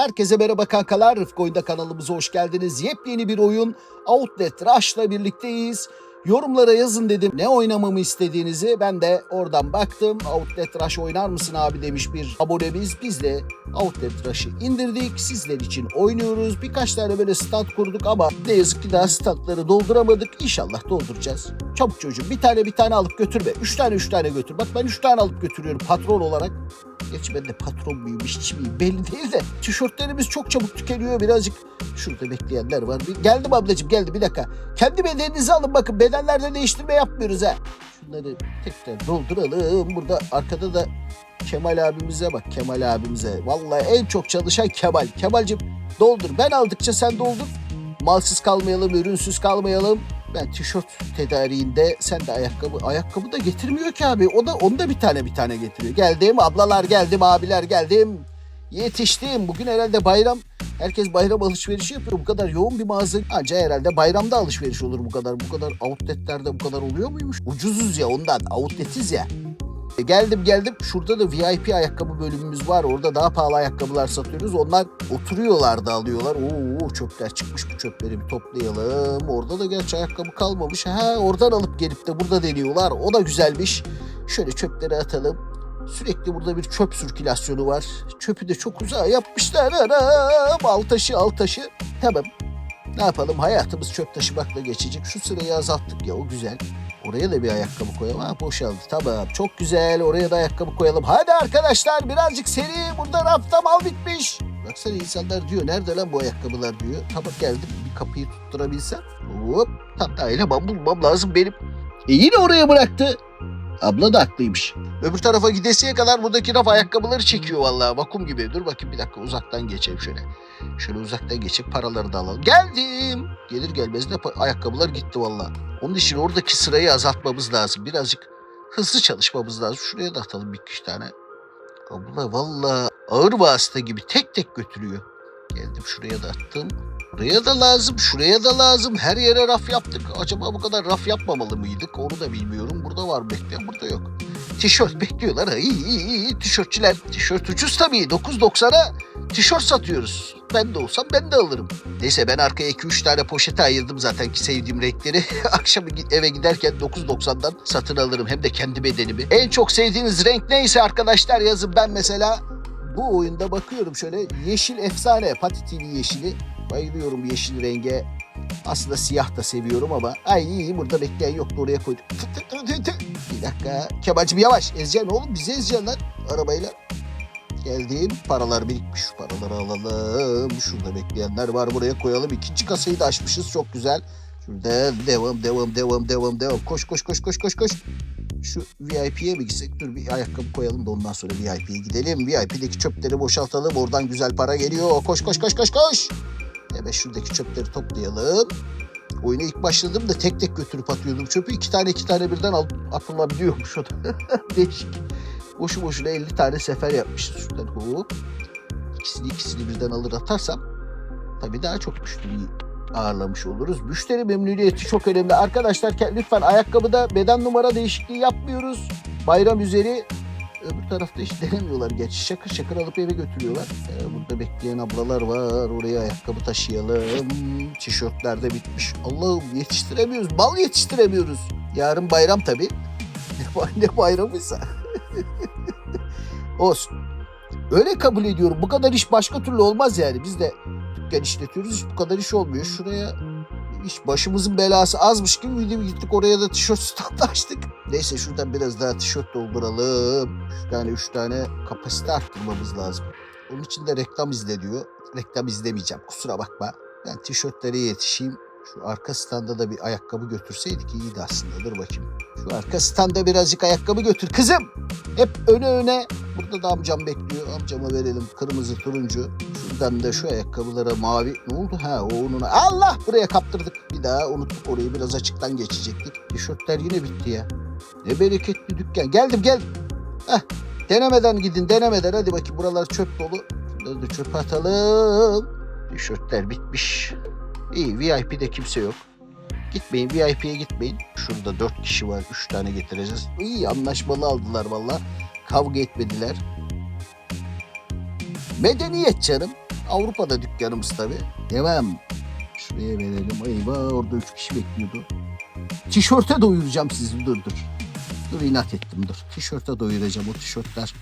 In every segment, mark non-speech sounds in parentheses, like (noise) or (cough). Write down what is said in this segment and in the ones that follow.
Herkese merhaba kankalar. Rıfkı Oyunda kanalımıza hoş geldiniz. Yepyeni bir oyun Outlet Rush'la birlikteyiz. Yorumlara yazın dedim ne oynamamı istediğinizi. Ben de oradan baktım. Outlet Rush oynar mısın abi demiş bir abonemiz. Biz de Outlet Rush'ı indirdik. Sizler için oynuyoruz. Birkaç tane böyle stand kurduk ama ne yazık ki daha standları dolduramadık. İnşallah dolduracağız. Çabuk çocuğum bir tane bir tane alıp götürme. Üç tane üç tane götür. Bak ben üç tane alıp götürüyorum patron olarak. Gerçi ben de patron muyum, işçi miyim belli değil de. Tişörtlerimiz çok çabuk tükeniyor birazcık. Şurada bekleyenler var. Geldim ablacığım geldi bir dakika. Kendi bedeninizi alın bakın bedenlerde değiştirme yapmıyoruz ha. Şunları tekrar dolduralım. Burada arkada da Kemal abimize bak Kemal abimize. Vallahi en çok çalışan Kemal. Kemal'cim doldur. Ben aldıkça sen doldur. Malsız kalmayalım, ürünsüz kalmayalım. Ben tişört tedariğinde sen de ayakkabı. Ayakkabı da getirmiyor ki abi. O da onu da bir tane bir tane getiriyor. Geldim ablalar geldim abiler geldim. Yetiştim. Bugün herhalde bayram. Herkes bayram alışverişi yapıyor. Bu kadar yoğun bir mağaza. Anca herhalde bayramda alışveriş olur bu kadar. Bu kadar outletlerde bu kadar oluyor muymuş? Ucuzuz ya ondan. Outletiz ya. E, Geldim geldim. Şurada da VIP ayakkabı bölümümüz var. Orada daha pahalı ayakkabılar satıyoruz. Onlar oturuyorlar da alıyorlar. Oo çöpler çıkmış bu çöpleri bir toplayalım. Orada da gerçi ayakkabı kalmamış. Ha oradan alıp gelip de burada deniyorlar. O da güzelmiş. Şöyle çöpleri atalım. Sürekli burada bir çöp sirkülasyonu var. Çöpü de çok uzağa yapmışlar. Anam al taşı al taşı. Tamam. Ne yapalım hayatımız çöp taşımakla geçecek. Şu sırayı azalttık ya o güzel. Oraya da bir ayakkabı koyalım. Ha boşaldı. Tamam çok güzel. Oraya da ayakkabı koyalım. Hadi arkadaşlar birazcık seri. Burada rafta mal bitmiş. Baksana insanlar diyor nerede lan bu ayakkabılar diyor. Tamam geldim bir kapıyı tutturabilsem. Hop tahtayla ben bulmam lazım benim. E yine oraya bıraktı. Abla da haklıymış. Öbür tarafa gidesiye kadar buradaki raf ayakkabıları çekiyor vallahi vakum gibi. Dur bakayım bir dakika uzaktan geçeyim şöyle. Şöyle uzaktan geçip paraları da alalım. Geldim. Gelir gelmez de ayakkabılar gitti vallahi. Onun için oradaki sırayı azaltmamız lazım. Birazcık hızlı çalışmamız lazım. Şuraya da atalım bir iki tane. Abla vallahi ağır vasıta gibi tek tek götürüyor. Geldim şuraya da attım. Buraya da lazım, şuraya da lazım. Her yere raf yaptık. Acaba bu kadar raf yapmamalı mıydık? Onu da bilmiyorum. Burada var bekleyen, burada yok. Tişört bekliyorlar. İyi, iyi, iyi. Tişörtçüler. Tişört ucuz tabii. 9.90'a tişört satıyoruz. Ben de olsam ben de alırım. Neyse ben arkaya 2-3 tane poşete ayırdım zaten ki sevdiğim renkleri. (laughs) Akşam eve giderken 9.90'dan satın alırım. Hem de kendi bedenimi. En çok sevdiğiniz renk neyse arkadaşlar yazın. Ben mesela bu oyunda bakıyorum şöyle yeşil efsane. Pati TV yeşili. Bayılıyorum yeşil renge. Aslında siyah da seviyorum ama ay iyi burada bekleyen yoktu oraya koyduk. Bir dakika. Kemal'cim yavaş. Ezeceksin oğlum bizi ezeceksin lan arabayla. Geldim. Paralar birikmiş. Şu paraları alalım. Şurada bekleyenler var. Buraya koyalım. İkinci kasayı da açmışız. Çok güzel. Şurada devam devam devam devam devam. Koş koş koş koş koş koş. Şu VIP'ye mi gitsek? Dur bir ayakkabı koyalım da ondan sonra VIP'ye gidelim. VIP'deki çöpleri boşaltalım. Oradan güzel para geliyor. Koş koş koş koş koş. Hemen şuradaki çöpleri toplayalım. Oyuna ilk başladığımda tek tek götürüp atıyordum çöpü. iki tane iki tane birden atılabiliyormuş o da. (laughs) Değişik. Boşu boşuna 50 tane sefer yapmışız şuradan hop. İkisini ikisini birden alır atarsam tabii daha çok müşteriyi ağırlamış oluruz. Müşteri memnuniyeti çok önemli. Arkadaşlar lütfen ayakkabıda beden numara değişikliği yapmıyoruz. Bayram üzeri öbür tarafta hiç denemiyorlar. Geç şakır şakır alıp eve götürüyorlar. Ee, burada bekleyen ablalar var. Oraya ayakkabı taşıyalım. Tişörtler de bitmiş. Allah'ım yetiştiremiyoruz. Bal yetiştiremiyoruz. Yarın bayram tabii. (laughs) Ne, bay- ne bayramıysa. (laughs) Olsun. Öyle kabul ediyorum. Bu kadar iş başka türlü olmaz yani. Biz de dükkan işletiyoruz. Hiç bu kadar iş olmuyor. Şuraya iş başımızın belası azmış gibi video gittik oraya da tişört standı açtık. Neyse şuradan biraz daha tişört dolduralım. Üç tane üç tane kapasite arttırmamız lazım. Onun için de reklam izle diyor. Reklam izlemeyeceğim kusura bakma. Ben tişörtlere yetişeyim. Şu arka standa da bir ayakkabı götürseydik iyiydi aslında. Dur bakayım. Şu arka standa birazcık ayakkabı götür. Kızım hep öne öne. Burada da amcam bekliyor. Amcama verelim kırmızı turuncu. Şuradan da şu ayakkabılara mavi. Ne oldu? Ha o onun. Allah buraya kaptırdık. Bir daha unuttuk orayı biraz açıktan geçecektik. Tişörtler yine bitti ya. Ne bereketli dükkan. Geldim geldim. Heh. Denemeden gidin denemeden. Hadi bakayım buralar çöp dolu. Şunları da çöpe atalım. Tişörtler bitmiş. İyi VIP'de kimse yok. Gitmeyin VIP'ye gitmeyin. Şurada dört kişi var. Üç tane getireceğiz. İyi anlaşmalı aldılar valla. Kavga etmediler. Medeniyet canım. Avrupa'da dükkanımız tabii. Devam. Şuraya verelim. Eyvah orada üç kişi bekliyordu. Tişörte doyuracağım sizi dur dur. Dur inat ettim dur. Tişörte doyuracağım o tişörtler.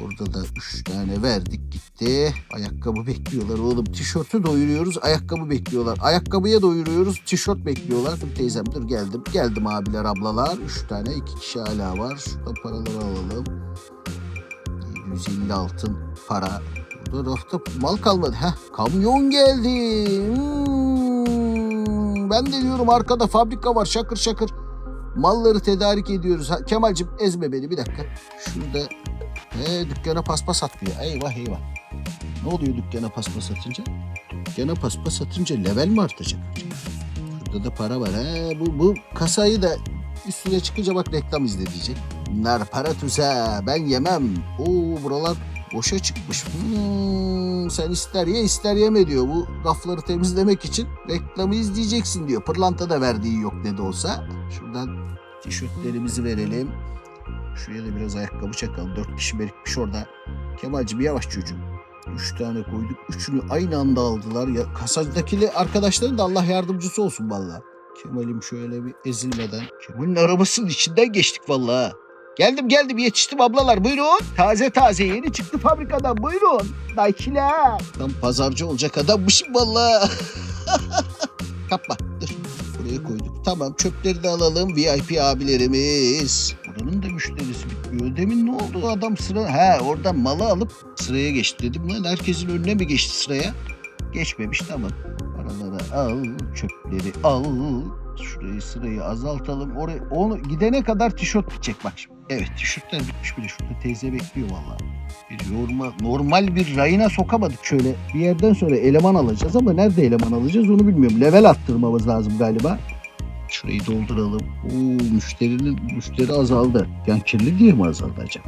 Orada da üç tane verdik gitti. Ayakkabı bekliyorlar oğlum. Tişörtü doyuruyoruz ayakkabı bekliyorlar. Ayakkabıya doyuruyoruz tişört bekliyorlar. Dur teyzem dur geldim. Geldim abiler ablalar. Üç tane iki kişi hala var. Şurada paraları alalım. 750 altın para. Burada rafta mal kalmadı. Heh, kamyon geldi. Hmm, ben de diyorum arkada fabrika var şakır şakır. Malları tedarik ediyoruz. Ha, Kemal'cim ezme beni bir dakika. Şurada he, dükkana paspas atıyor. Eyvah eyvah. Ne oluyor dükkana paspas atınca? Dükkana paspas atınca level mi artacak? Şurada da para var. He, bu, bu kasayı da üstüne çıkınca bak reklam izle diyecek. Bunlar para tuzağı. Ben yemem. Oo buralar boşa çıkmış. Hmm, sen ister ye ister yeme diyor. Bu rafları temizlemek için reklamı izleyeceksin diyor. Pırlanta da verdiği yok ne de olsa. Şuradan tişörtlerimizi verelim. Şuraya da biraz ayakkabı çakalım. Dört kişi birikmiş orada. Kemalci bir yavaş çocuğum. Üç tane koyduk. Üçünü aynı anda aldılar. Ya, kasadaki arkadaşların da Allah yardımcısı olsun vallahi. Kemal'im şöyle bir ezilmeden. Kemal'in arabasının içinden geçtik vallahi. Geldim geldim yetiştim ablalar buyurun. Taze taze yeni çıktı fabrikadan buyurun. Daykiler. Tam pazarcı olacak adammışım vallahi. (laughs) Kapma dur. Buraya koyduk. Tamam çöpleri de alalım VIP abilerimiz. Buranın da müşterisi bitmiyor. Demin ne oldu adam sıra? He oradan malı alıp sıraya geçti dedim. Lan herkesin önüne mi geçti sıraya? Geçmemiş tamam. Paraları al, çöpleri al. Şurayı sırayı azaltalım. Oraya onu gidene kadar tişört bitecek bak şimdi. Evet tişörtler bitmiş bile. Şurada teyze bekliyor vallahi. Bir yorma, normal bir rayına sokamadık şöyle. Bir yerden sonra eleman alacağız ama nerede eleman alacağız onu bilmiyorum. Level attırmamız lazım galiba. Şurayı dolduralım. Oo, müşterinin müşteri azaldı. Yani kirli diye mi azaldı acaba?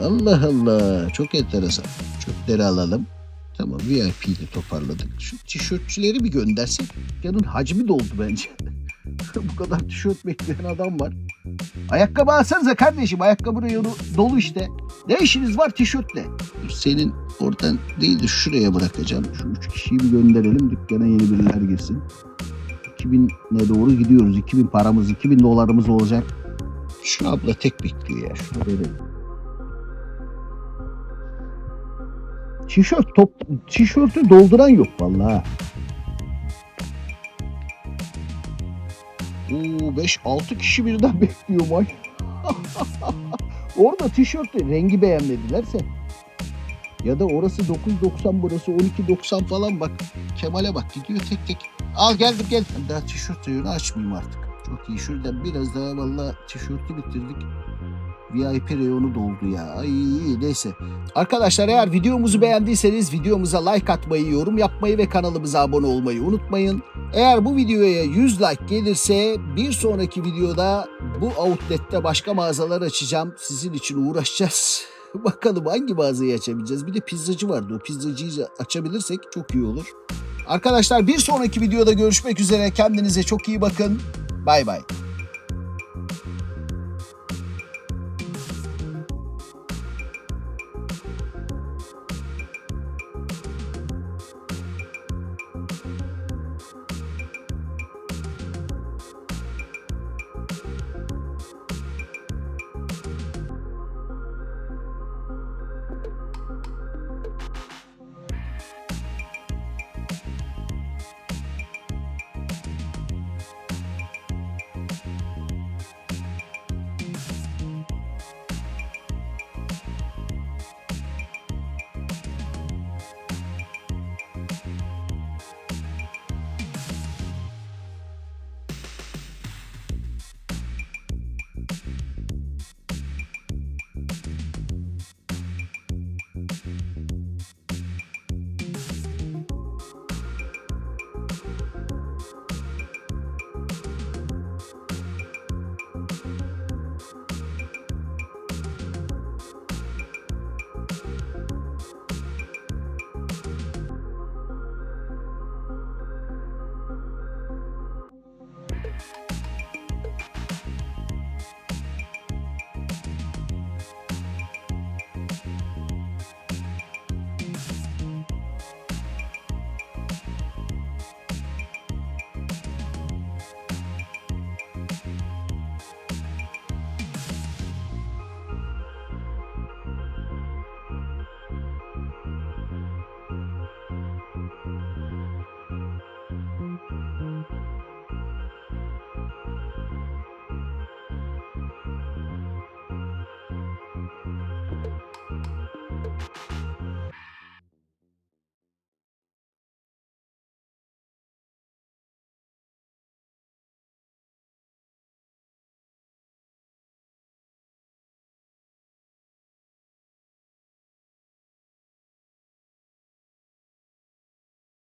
Allah Allah çok enteresan. Çöpleri alalım. Tamam VIP'yi toparladık. Şu tişörtçüleri bir göndersek yanın hacmi doldu bence. (laughs) Bu kadar tişört bekleyen adam var. Ayakkabı alsanıza kardeşim. Ayakkabı reyonu dolu işte. Ne işiniz var tişörtle? Senin oradan değil de şuraya bırakacağım. Şu üç kişiyi bir gönderelim. Dükkana yeni biriler girsin. 2000'e doğru gidiyoruz. 2000 paramız, 2000 dolarımız olacak. Şu abla tek bekliyor ya. Şunu verelim. Tişört top tişörtü dolduran yok vallahi. Oo 5 6 kişi birden (laughs) bekliyor maç. (laughs) Orada tişörtü rengi beğenmedilerse ya da orası 9.90 burası 12.90 falan bak. Kemal'e bak gidiyor tek tek. Al geldim gel. Ben daha tişört reyonu açmayayım artık. Çok iyi şuradan biraz daha valla tişörtü bitirdik. VIP reyonu doldu ya. Ay neyse. Arkadaşlar eğer videomuzu beğendiyseniz videomuza like atmayı, yorum yapmayı ve kanalımıza abone olmayı unutmayın. Eğer bu videoya 100 like gelirse bir sonraki videoda bu outlette başka mağazalar açacağım. Sizin için uğraşacağız. (laughs) Bakalım hangi mağazayı açabileceğiz. Bir de pizzacı vardı. O pizzacıyı açabilirsek çok iyi olur. Arkadaşlar bir sonraki videoda görüşmek üzere. Kendinize çok iyi bakın. Bay bay.